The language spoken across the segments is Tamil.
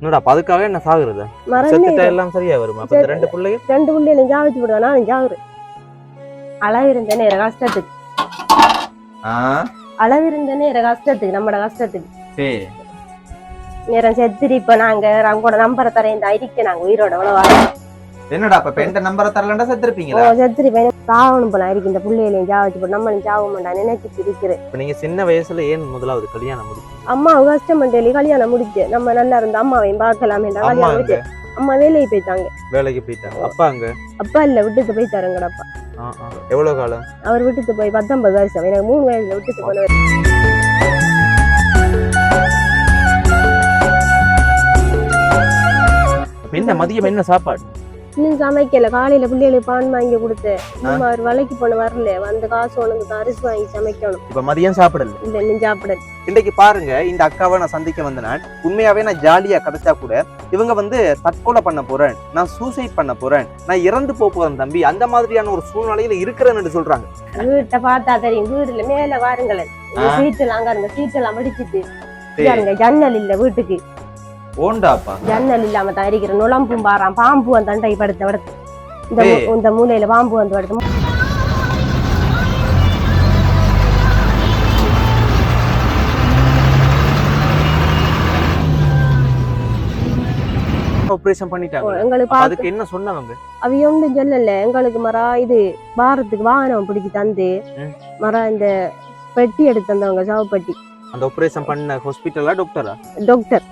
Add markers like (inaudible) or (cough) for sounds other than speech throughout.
என்னடா அதுக்காக என்ன சாகுறது? செத்துட்டா எல்லாம் சரியா வருமா? அப்ப இந்த ரெண்டு பிள்ளைங்க ரெண்டு பிள்ளைகளும் ஜாவிச்சு போடுவேன் நானும் ஜாகுறேன் அளவிருந்த நேர கஷ்டத்துக்கு. அளவிருந்த நேர கஷ்டத்துக்கு நம்மட கஷ்டத்துக்கு. சரி. நேரம் செத்துரு இப்ப நாங்க அவங்களோட நம்பரை தரேன் இந்த ஐடிக்கு நாங்க உயிரோட எவ்வளவு என்னடா அப்ப எந்த நம்பரை தரலண்டா செத்துருப்பீங்களா? செத்துரு பையன் சாகணும் போல இருக்கு இந்த பிள்ளைகளையும் ஜாவிச்சு போட்டு. நம்மளும் சாக மாட்டான் நினைச்சிட்டு இருக்கிறேன். இப்ப நீங்க சின்ன வயசுல ஏன் முதலாவது கல்யாணம் முடிச்சீங்க அம்மாவு கஷ்டம் சொல்லி கல்யாணம் முடிச்சு நம்ம நல்லா இருந்த அம்மாவையும் பார்க்கலாமே அம்மா கல்யாணம் முடிச்சு அம்மா வேலைக்கு போயிட்டாங்க. வேலைக்கு போயிட்டாங்க. அப்பா அங்க அப்பா இல்ல விட்டுட்டு போயிட்டாருங்கட அப்பா. எவ்வளவு காலம்? அவர் விட்டுட்டு போய் பத்தொன்பது வருஷம். எனக்கு மூணு வயசுல விட்டுட்டு அப்ப என்ன மதியம் என்ன சாப்பாடு? இன்னும் சமைக்கல. காலையில பிள்ளைகளுக்கு பான் வாங்கி கொடுத்தேன் இன்னும் அவர் வேலைக்கு போன வரல. வந்து காசு உனக்கு அரிசி வாங்கி சமைக்கணும். இப்ப மதியம் சாப்பிடல? இல்ல இன்னும் சாப்பிட இன்னைக்கு பாருங்க இந்த அக்காவை நான் சந்திக்க வந்த நான் உண்மையாவே நான் ஜாலியா கிடைச்சா கூட இவங்க வந்து தற்கொலை பண்ண போறேன். நான் சூசைட் பண்ண போறேன். நான் இறந்து போறேன் தம்பி. அந்த மாதிரியான ஒரு சூழ்நிலையில இருக்கிறேன்னு சொல்றாங்க. வீட்டை பார்த்தா தெரியும். வீடுல மேல வாருங்களேன். இருங்க சீட்டெல்லாம் மடிச்சிட்டு சரி. பாருங்க ஜன்னல் இல்ல வீட்டுக்கு. ஓண்டாப்பா? ஜன்னல் இல்லாம தான் இருக்கிற நுழம்பும் பாறான் பாம்பு வந்து அண்டை படுத்த படுத்து. இந்த. இந்த மூலையில பாம்பு வந்து படுத்து. ஆபரேஷன் பண்ணிட்டாங்க. எங்களுக்கு அதுக்கு என்ன சொன்னவங்க? அவைய ஒன்றும் சொல்லல. எங்களுக்கு மரா இது வாரத்துக்கு வாகனம் பிடிச்சி தந்து. மரா இந்த பெட்டி எடுத்து தந்தவங்க சவப்பெட்டி. அந்த ஆபரேஷன் பண்ண ஹாஸ்பிட்டலா டாக்டரா டாக்டர்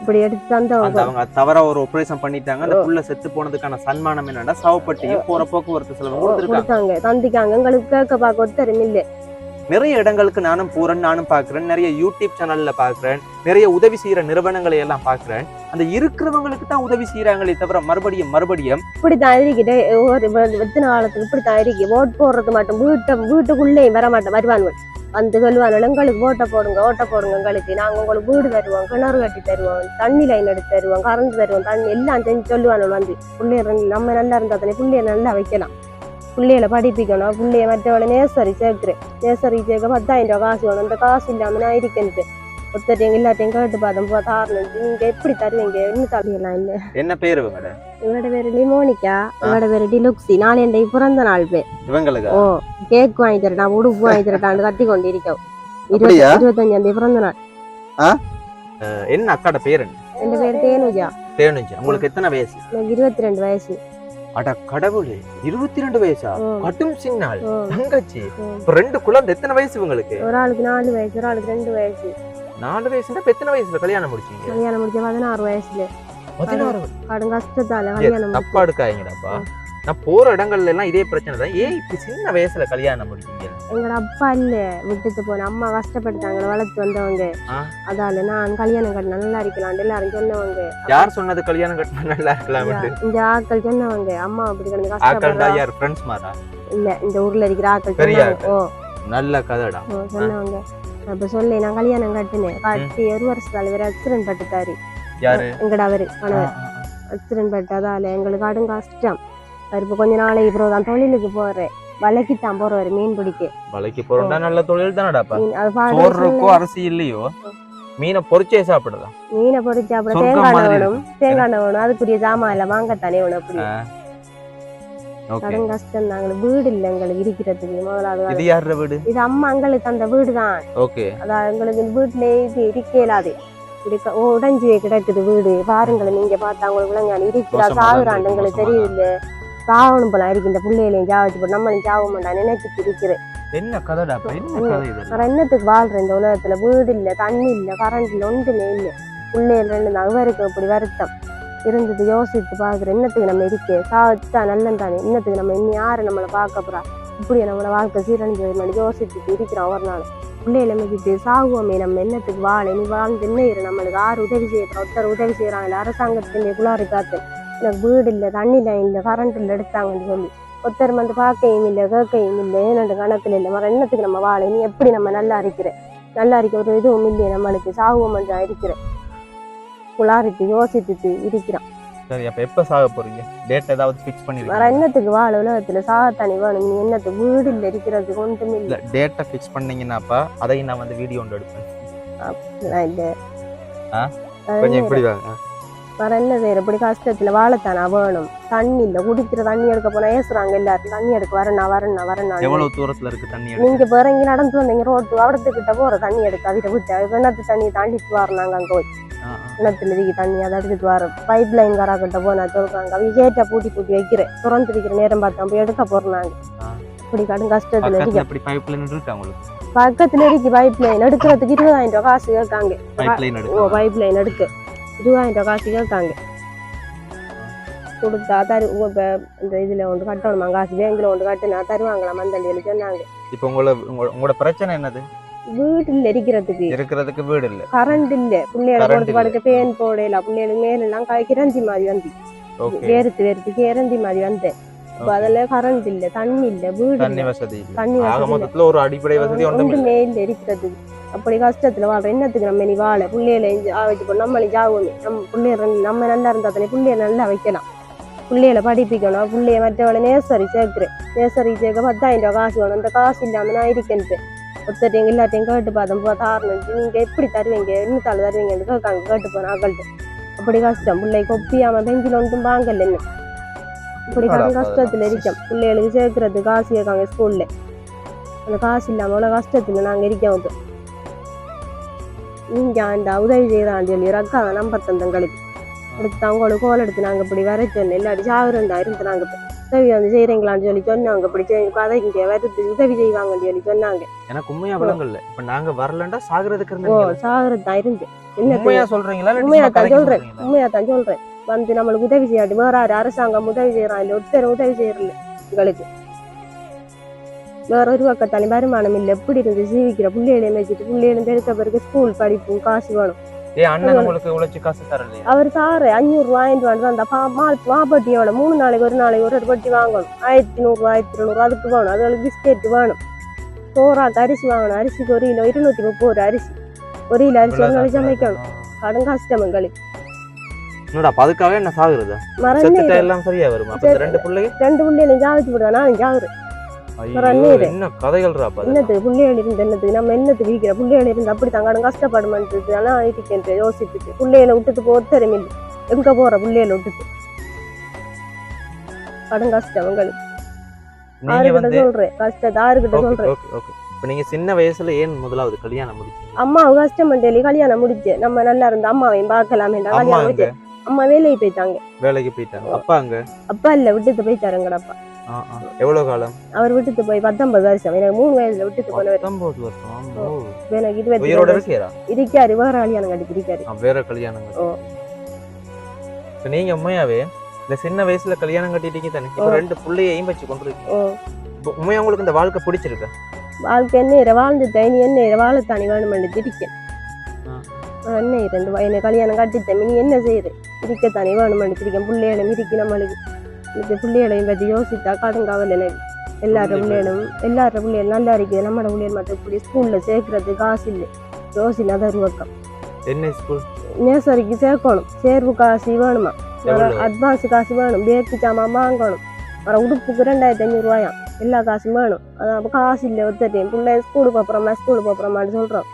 இப்படி எடுத்து அந்த தந்தவங்க அவங்க தவறா ஒரு ஆபரேஷன் பண்ணிட்டாங்க. அந்த புள்ள செத்து போனதுக்கான சன்மானம் என்னன்னா சவப்பட்டியும் போற போக்குவரத்து செலவு கொடுத்துருக்காங்க. தந்திக்காங்க. எங்களுக்கு கேட்க பார்க்க ஒத்தரும் இல்ல நிறைய இடங்களுக்கு நானும் போறேன் நானும் பாக்குறேன் நிறைய யூடியூப் சேனல்ல பாக்குறேன் நிறைய உதவி செய்யற நிறுவனங்களை எல்லாம் பாக்குறேன் அந்த இருக்கிறவங்களுக்கு தான் உதவி செய்யறாங்களே தவிர மறுபடியும் மறுபடியும் இப்படித்தான் இருக்குது ஒரு வ- எத்தனை காலத்துக்கு இப்படித்தான் இருக்கு ஓட் போடுறது மட்டும் வீட்டை வீட்டுக்குள்ளேயும் வர மாட்டேன் வருவானுங்க. வந்து சொல்லுவாங்க எங்களுக்கு ஓட்டை போடுங்க ஓட்ட போடுங்க எங்களுக்கு. நாங்கள் உங்களுக்கு வீடு தருவோம் கிணறு கட்டி தருவோம் தண்ணி லைன் எடுத்து தருவோம் கரண்ட் தருவோம் தண்ணி எல்லாம் செஞ்சு சொல்லுவாங்க வந்து. பிள்ளைய நம்ம நல்லா இருந்தால் தானே பிள்ளைய நல்லா வைக்கலாம். பிள்ளைகளை படிப்பிக்கணும் பிள்ளைய மற்றவளை நேசரி சேர்க்கிறேன் நேசரி சேர்க்க பத்தாயிரம் ரூபா காசு வேணும். அந்த காசு இல்லாமல் நான் இருக்கேன்ட்டு ஒருத்தர் எல்லாத்தையும் கேட்டு பார்த்தோம் தாரணம் நீங்க எப்படி தருவீங்க? இன்னும் தள்ளியெல்லாம் இல்லை. என்ன பேரு இவங்கட இவட பேரு லிமோனிகா இவட பேரு டிலுக்ஸி. நாளை என் பிறந்த நாள் பே. இவங்களுக்கு? ஓ கேக் வாங்கி தரட்டா உடுப்பு வாங்கி தரட்டான்னு கத்தி கொண்டு இருக்கோம்? இருபத்தஞ்சாம் தேதி பிறந்த நாள். என்ன அக்காட பேரு என்ன என் பேரு தேனுஜா. தேனுச்சு உங்களுக்கு எத்தனை வயசு? எனக்கு இருபத்தி ரெண்டு வயசு. அட கடவுளே இருபத்தி ரெண்டு வயசா கட்டும் சின்னாள் ஓ, தங்கச்சி. ரெண்டு குழந்தை. எத்தனை வயசு இவங்களுக்கு? ஒரு ஆளுக்கு நாலு வயசு ஒரு ஆளுக்கு ரெண்டு வயசு. நாலு வயசுனா இப்ப எத்தனை வயசுல கல்யாணம் முடிச்சீங்க? கல்யாணம் முடிச்ச பதினாறு வயசுல. பதினாறு கடும் கஷ்டத்தால கல்யாணம். தப்பா எடுக்காதீங்கடாப்பா. நான் போற இடங்கள்ல எல்லாம் இதே பிரச்சனை தான். ஏன் இப்படி சின்ன வயசுல கல்யாணம் முடிச்சீங்க? எங்கட அப்பா இல்ல. விட்டுட்டு போன அம்மா கஷ்டப்பட்டாங்க வளர்த்து வந்தவங்க. அதால நான் கல்யாணம் கட்டின நல்லா இருக்கலாம் எல்லாரும் சொன்னவங்க. யார் சொன்னது கல்யாணம் கட்டினா நல்லா இருக்கலாம் இந்த ஆட்கள் சொன்னவங்க. அம்மா அப்படி கிடந்து கஷ்டப்படுறா. யார்? ஃப்ரெண்ட்ஸ் மாறா இல்ல இந்த ஊர்ல இருக்கிற ஆட்கள் சொன்னாங்க. நல்ல கதைடா. சொன்னவங்க. அப்ப சொல்லி நான் கல்யாணம் கட்டினேன். கட்டி ஒரு வருஷத்தால வேற ஆக்சிடென்ட் பட்டுட்டாரு. யாரு? எங்கட அவரு கணவர். ஆக்சிடென்ட் பட்டதால எங்களுக்கு கடும் கஷ்டம். இப்ப கொஞ்ச நாளைக்கு அப்புறம் தான் தொழிலுக்கு போறேன் வலைக்கு தான் போறவர் மீன் பிடிக்க. வலைக்கு போறோம்டா நல்ல தொழில் தானடாப்பா மீன் அது பாடு சோறு இருக்கோ அரிசி இல்லையோ? மீனை பொரிச்சே சாப்பிடலாம் மீனை பொறிச்சு அப்புறம் சொர்க்கம் தேங்காய் வேணும். தேங்காய் வேணும். அதுக்குரிய ஜாமான் எல்லாம் வாங்கத்தானே வேணும் அப்படி கடும் கஷ்டம் எங்களுக்கு வீடு இல்லை எங்களுக்கு இருக்கிறதுக்கு. முதலாவது இது யார வீடு? இது அம்மா எங்களுக்கு அந்த வீடு தான் ஓகே அதான் எங்களுக்கு வீட்டுல இது இருக்க இயலாது இருக்க. உடஞ்சி கிடக்குது வீடு. பாருங்களேன் நீங்க பார்த்தா உங்களுக்கு விளங்காது. இருக்கிறா இருக்கு, எங்களுக்கு தெரியல சாகணும் போல இருக்கு. இந்த பிள்ளைகளையும் ஜாவச்சு போட்டு நம்மளும் சாக மாட்டான் நினைச்சிட்டு இருக்கிறேன் என்ன கதைடாப்பா என்ன ம். கதை இது? வேற என்னத்துக்கு வாழ்றேன் இந்த உலகத்துல? வீடு இல்ல தண்ணி இல்ல கரண்ட் இல்ல ஒன்றுமே இல்ல. பிள்ளைகள் ரெண்டு நாள் இவருக்கு இப்படி வருத்தம். இருந்தது யோசித்து பார்க்குறேன் என்னத்துக்கு நம்ம இருக்கே. சாவச்சா நல்லன் தானே இன்னத்துக்கு நம்ம இன்னும் யாரு நம்மளை பார்க்க போறா? இப்படி நம்மளை வாழ்க்கை சீரழிஞ்சு மாதிரி யோசிச்சுட்டு இருக்கிறோம் ஒரு நாள் பிள்ளைகளை மிதித்து சாகுவோமே நம்ம என்னத்துக்கு வாழ நீ வாழ்ந்து என்ன இரு? நம்மளுக்கு யார் உதவி செய்ய ஒருத்தர் உதவி செய்யறாங்க அரசாங்கத்தின் குளாறு காத்து. எனக்கு வீடு இல்லை தண்ணி லைன் இல்லை கரண்ட் இல்லை எடுத்தாங்கன்னு சொல்லி. ஒருத்தர் வந்து பார்க்கையும் இல்லை கேட்கையும் இல்லை ஏனென்று கணக்கில் இல்லை. மரம் என்னத்துக்கு நம்ம வாழ நீ எப்படி நம்ம நல்லா இருக்கிற? நல்லா இருக்க ஒரு இதுவும் இல்லையே நம்மளுக்கு சாகுவோம் என்று இருக்கிறேன் குளாரிட்டு யோசித்துட்டு இருக்கிறான். சரி அப்ப எப்ப சாக போறீங்க? டேட் ஏதாவது ஃபிக்ஸ் வேற பண்ணிருக்கீங்க என்னத்துக்கு வாழ உலகத்துல சாகத்தானி வேணும். நீ என்னத்துக்கு? வீடு இல்லை இருக்கிறதுக்கு ஒன்றுமே இல்ல. இல்லை டேட்டை ஃபிக்ஸ் பண்ணீங்கன்னாப்பா அதையும் நான் வந்து வீடியோ ஒன்று எடுப்பேன். இல்லை. ஆ? கொஞ்சம் இப்படி வாங்க. வேற என்ன செய்யற இப்படி கஷ்டத்துல வாழைத்தானா? வேணும். தண்ணி இல்ல குடிக்கிற தண்ணி எடுக்க போனா ஏசுறாங்க எல்லாரும் தண்ணி எடுக்க வரேண்ணா வரேண்ணா வரேண்ணா எவ்வளவு தூரத்துல இருக்கு தண்ணி? நீங்க இப்ப இறங்கி நடந்து வந்தீங்க ரோட்டு அவடத்துக்கிட்ட போற தண்ணி எடுக்க அவரை விட்டு கிணத்து தண்ணி தாண்டிட்டு வரணாங்க அங்க ஆ. கிணத்துல இருக்கு தண்ணி அதை எடுத்துட்டு வர. பைப் லைன் காராக்கிட்ட போனா சொல்றாங்க அவங்க கேட்டை பூட்டி பூட்டி வைக்கிறேன். திறந்து இருக்கிற நேரம் பார்த்து போய் எடுக்க போறாங்க. இப்படி கடும் கஷ்டத்துல பக்கத்துல இருக்க பக்கத்துல இருக்கு பைப் லைன் எடுக்கிறதுக்கு இருபதாயிரம் ரூபாய் காசு கேட்காங்க. பைப் லைன் எடுக்க. இருபதாயிரம் ரூபாய் காசு கேட்காங்க கொடுத்தா தரு இப்ப இந்த இதுல ஒன்று கட்டணுமா? காசு பேங்க்ல ஒன்று கட்டினா தருவாங்களா? மந்தளியில் சொன்னாங்க. இப்ப உங்களோட உங்க- உங்களோட பிரச்சனை என்னது? வீட்டுல இருக்கிறதுக்கு. இருக்கிறதுக்கு வீடு இல்ல. கரண்ட் இல்ல. பிள்ளைகளை கொடுத்து படுக்க பேன் போடல. பிள்ளைகளுக்கு மேல எல்லாம் கை கிரஞ்சி மாதிரி வந்து. ஓகே. வேறுத்து வேறுத்து கிரஞ்சி மாதிரி வந்தேன் இப்ப அதுல கரண்ட் இல்ல தண்ணி இல்ல வீடு தண்ணி இல்ல. வசதி இல்ல. தண்ணி வசதி இல்ல. ஒரு அடிப்படை வசதி இல்ல ஒன்றுமே இல்ல. இருக்கிறதுக்கு. அப்படி கஷ்டத்துல வாழ்ற என்னத்துக்கு நம்ம நீ வாழ. பிள்ளைகளை வச்சு போய் நம்மளை ஜாகுமே நம்ம பிள்ளைய நம்ம நல்லா இருந்தா தானே பிள்ளைய நல்லா வைக்கலாம். பிள்ளைகளை படிப்பிக்கணும். பிள்ளைய மற்றவளை நேசரி சேர்க்கிறேன் நேசரி சேர்க்க பத்தாயிரம் ரூபாய் காசு வேணும். அந்த காசு இல்லாம நான் இருக்கேன் ஒருத்தரையும் எல்லாத்தையும் கேட்டு பார்த்தோம். போ தாரணம் நீங்க எப்படி தருவீங்க? என்ன தாள் தருவீங்கன்னு கேட்காங்க. கேட்டு போன ஆக்கள்கிட்ட அப்படி கஷ்டம். பிள்ளை கொப்பியாம பெஞ்சில் ஒன்றும் வாங்கல என்ன இப்படி கஷ்டத்துல இருக்கோம். பிள்ளைகளுக்கு சேர்க்கறது காசு கேட்காங்க ஸ்கூல்ல அந்த காசு இல்லாம அவ்வளவு கஷ்டத்துல நாங்க இருக்கோம். இப்ப நீங்க அந்த உதவி செய்யறான் சொல்லி ரக்கா நம்பர் தந்தங்களுக்கு. அடுத்து அவங்களுக்கு கோல் எடுத்து நாங்க இப்படி வர சொன்னோம் இல்லாட்டி சாகுறண்டா இருந்து நாங்க இப்ப உதவி வந்து செய்யறீங்களான்னு சொல்லி சொன்னாங்க. இப்படி கதை இங்க வருது உதவி செய்வாங்கன்னு சொல்லி சொன்னாங்க. எனக்கு உண்மையா விளங்கல. இப்ப நாங்க வரலண்டா சாகுறதுக்கு ஓ சாகுறது தான் இருந்து. என்ன உண்மையா சொல்றீங்களா உண்மையா தான் சொல்றேன்? உண்மையா தான் சொல்றேன். வந்து நம்மளுக்கு உதவி செய்யாட்டி வேற அரசாங்கம் உதவி செய்யறான் இல்ல ஒருத்தர் உதவி செய்யறல எங்களுக்கு வேற ஒரு பக்கத்தாலும் வருமானம் இல்ல எப்படி இருந்து ஜீவிக்கிற? பிள்ளைகளையும் வச்சுட்டு பிள்ளைகளும் பெருக்க பிறகு ஸ்கூல் படிப்பும் காசு வேணும். அவர் தாரு அஞ்சூறு ரூபாயிட்டு வந்து அந்த மால் மாப்பட்டியோட மூணு நாளைக்கு ஒரு நாளைக்கு ஒரு ஒரு பட்டி வாங்கணும். ஆயிரத்தி நூறு ஆயிரத்தி இருநூறு அதுக்கு வேணும். அதுகளுக்கு பிஸ்கெட் வேணும். சோறாக்கு அரிசி வாங்கணும். அரிசிக்கு ஒரு கிலோ இருநூத்தி முப்பது ஒரு அரிசி. ஒரு கிலோ அரிசி ஒரு நாளைக்கு சமைக்கணும் கடும் கஷ்டம் எங்களுக்கு என்னடா அதுக்காக என்ன சாகுறது? மரம் எல்லாம் சரியா வருமா? ரெண்டு பிள்ளைங்க ரெண்டு பிள்ளைகளும் ஜாவிச்சு ஜாவுறேன் ஐயோ, நீரு. என்ன கதைகள்ரா அப்ப அது. என்னத்துக்கு பிள்ளைகள் இருந்து என்னத்துக்கு நம்ம என்னத்துக்கு இருக்கிற பிள்ளைகள் இருந்து அப்படி தங்காடும் கஷ்டப்படுமென்றது எல்லாம் யோசிச்சுட்டு பிள்ளைகளை விட்டுட்டு இல்லை. எங்க போற பிள்ளைகளை விட்டுட்டு? கடும் கஷ்டம் ஆறுகிட்ட வந்து சொல்றேன் கஷ்டத்தை ஆறுகிட்ட சொல்றேன். இப்ப நீங்க சின்ன வயசுல ஏன் முதலாவது கல்யாணம் முடிச்சீங்க? அம்மாவு கஷ்டம் பண்ணி கல்யாணம் முடிச்சு நம்ம நல்லா இருந்த அம்மாவையும் பார்க்கலாமே அம்மா கல்யாணம் முடிச்சு அம்மா வேலைக்கு போயிட்டாங்க. வேலைக்கு போயிட்டாங்க. அப்பா அங்க அப்பா இல்ல விட்டுட்டு போயிட்டாருங்கடப்பா. எவ்வளவு காலம்? அவர் விட்டுட்டு போய் பத்தொன்பது வருஷம். எனக்கு மூணு வயசுல விட்டுட்டு போனவர். பத்தொன்பது வருஷம். எனக்கு இருபத்தி உயிரோட இருக்கிறா இருக்காரு வேற கல்யாணம் கட்டி இருக்காரு வேற கல்யாணம் ஓ. இப்ப நீங்க உண்மையாவே இந்த சின்ன வயசுல கல்யாணம் கட்டிட்டீங்க தானே? இப்ப. ரெண்டு புள்ளையையும் வச்சு கொண்டிருக்கீங்க ஓ. இப்ப உண்மையா உங்களுக்கு இந்த வாழ்க்கை பிடிச்சிருக்கா? வாழ்க்கை என்ன இர வாழ்ந்துட்டேன் நீ என்ன இர வாழத்தானி வேணுமென்று இருக்கேன் ஆ. என்ன ரெண்டு என்ன கல்யாணம் கட்டிட்டேன் நீ என்ன செய்யுது இருக்கத்தானே வேணுமென்று இருக்கேன் பிள்ளைகளும் இருக்கு நம்மளுக்கு. இந்த பிள்ளைகளையும் பற்றி யோசித்தா கடுங்காவல் எனக்கு எல்லார. பிள்ளைகளும் எல்லார பிள்ளைகளும் நல்லா இருக்குது நம்மளோட பிள்ளைகள் மட்டும் இப்படி ஸ்கூல்ல சேர்க்கறது காசு இல்லை. யோசினா தருவக்கம் என்ன ஸ்கூல் நேசரிக்கு சேர்க்கணும். சேர்வு காசு வேணுமா? அட்வான்ஸ் காசு வேணும். பேக்கு சாமான் வாங்கணும். அப்புறம் உடுப்புக்கு ரெண்டாயிரத்தி அஞ்சூறு ரூபாயாம் எல்லா காசும் வேணும். அப்போ காசு இல்லை ஒருத்தட்டையும் பிள்ளை ஸ்கூலுக்கு போகிறோமா ஸ்கூலுக்கு போகிறோமான்னு சொல்கிறோம்